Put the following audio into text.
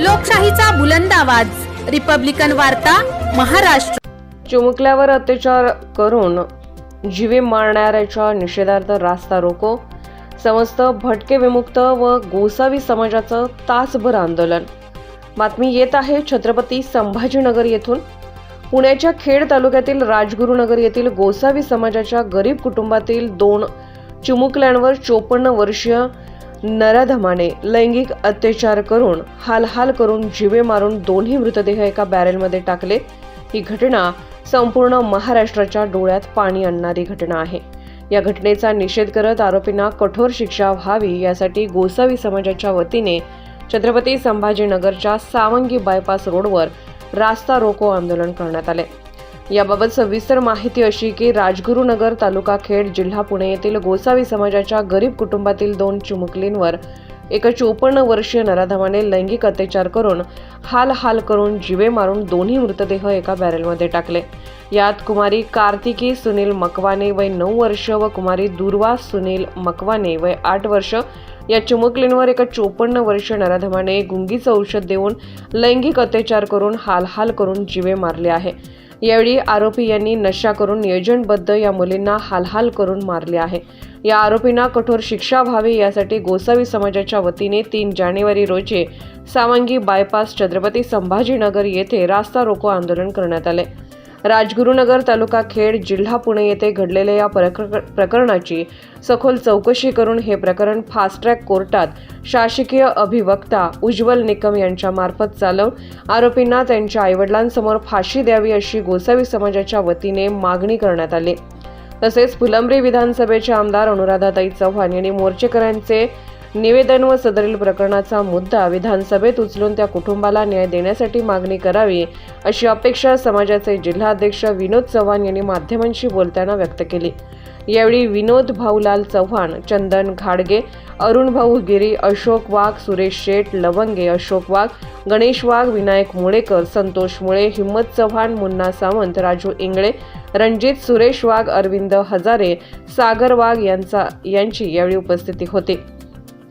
लोकशाहीचा बुलंद आवाज. रिपब्लिकन वार्ता महाराष्ट्र. चिमुकल्यावर अत्याचार करून जीवे मारणाऱ्याच्या निषेधार्थ रास्ता रोको. समस्त भटके विमुक्त व गोसावी समाजाचं तासभर आंदोलन. बातमी येत आहे छत्रपती संभाजीनगर येथून. पुण्याच्या खेड तालुक्यातील राजगुरुनगर येथील गोसावी समाजाच्या गरीब कुटुंबातील दोन चिमुकल्यांवर चोपन्न वर्षीय नराधमाने लैंगिक अत्याचार करून हालहाल करून जीवे मारून दोन्ही मृतदेह एका बॅरेलमध्ये टाकले. ही घटना संपूर्ण महाराष्ट्राच्या डोळ्यात पाणी आणणारी घटना आहे. या घटनेचा निषेध करत आरोपींना कठोर शिक्षा व्हावी यासाठी गोसावी समाजाच्या वतीने छत्रपती संभाजीनगरच्या सावंगी बायपास रोडवर रास्ता रोको आंदोलन करण्यात आले. याबाबत सविस्तर माहिती अशी की राजगुरुनगर तालुका खेड जिल्हा पुणे येथील गोसावी समाजाच्या गरीब कुटुंबातील दोन चिमुकलींवर एका चोपन्न वर्षीय नराधमाने लैंगिक अत्याचार करून हाल हाल करून जिवे मारून दोन्ही मृतदेह एका बॅरेलमध्ये टाकले. यात कुमारी कार्तिकी सुनील मकवाने वय नऊ वर्ष व कुमारी दुर्वा सुनील मकवाने वय आठ वर्ष या चिमुकलींवर एका चोपन्न वर्षीय नराधमाने गुंगीचं औषध देऊन लैंगिक अत्याचार करून हाल हाल करून जिवे मारले आहे. यावेळी आरोपी यांनी नशा करून नियोजनबद्ध या मुलींना हालहाल करून मारले आहे. या आरोपींना कठोर शिक्षा व्हावी यासाठी गोसावी समाजाच्या वतीने तीन जानेवारी रोजी सावंगी बायपास छत्रपती संभाजीनगर येथे रास्ता रोको आंदोलन करण्यात आले. राजगुरुनगर तालुका खेड जिल्हा पुणे येथे घडलेल्या या प्रकरणाची सखोल चौकशी करून हे प्रकरण फास्ट ट्रॅक कोर्टात शासकीय अभिवक्ता उज्ज्वल निकम यांच्यामार्फत चालव चालवून आरोपींना त्यांच्या आईवडिलांसमोर फाशी द्यावी अशी गोसावी समाजाच्या वतीने मागणी करण्यात आली. तसेच फुलंब्री विधानसभेचे आमदार अनुराधाताई चव्हाण यांनी मोर्चेकऱ्यांचे निवेदन व सदरील प्रकरणाचा मुद्दा विधानसभेत उचलून त्या कुटुंबाला न्याय देण्यासाठी मागणी करावी अशी अपेक्षा समाजाचे जिल्हाध्यक्ष विनोद चव्हाण यांनी माध्यमांशी बोलताना व्यक्त केली. यावेळी विनोद भाऊलाल चव्हाण चंदन घाडगे अरुण भाऊ गिरी अशोक वाघ सुरेश शेठ लवंगे अशोक वाघ गणेश वाघ विनायक मुळेकर संतोष मुळे हिम्मत चव्हाण मुन्ना सावंत राजू इंगळे रणजित सुरेश वाघ अरविंद हजारे सागर वाघ यांचा यांची यावेळी उपस्थिती होती.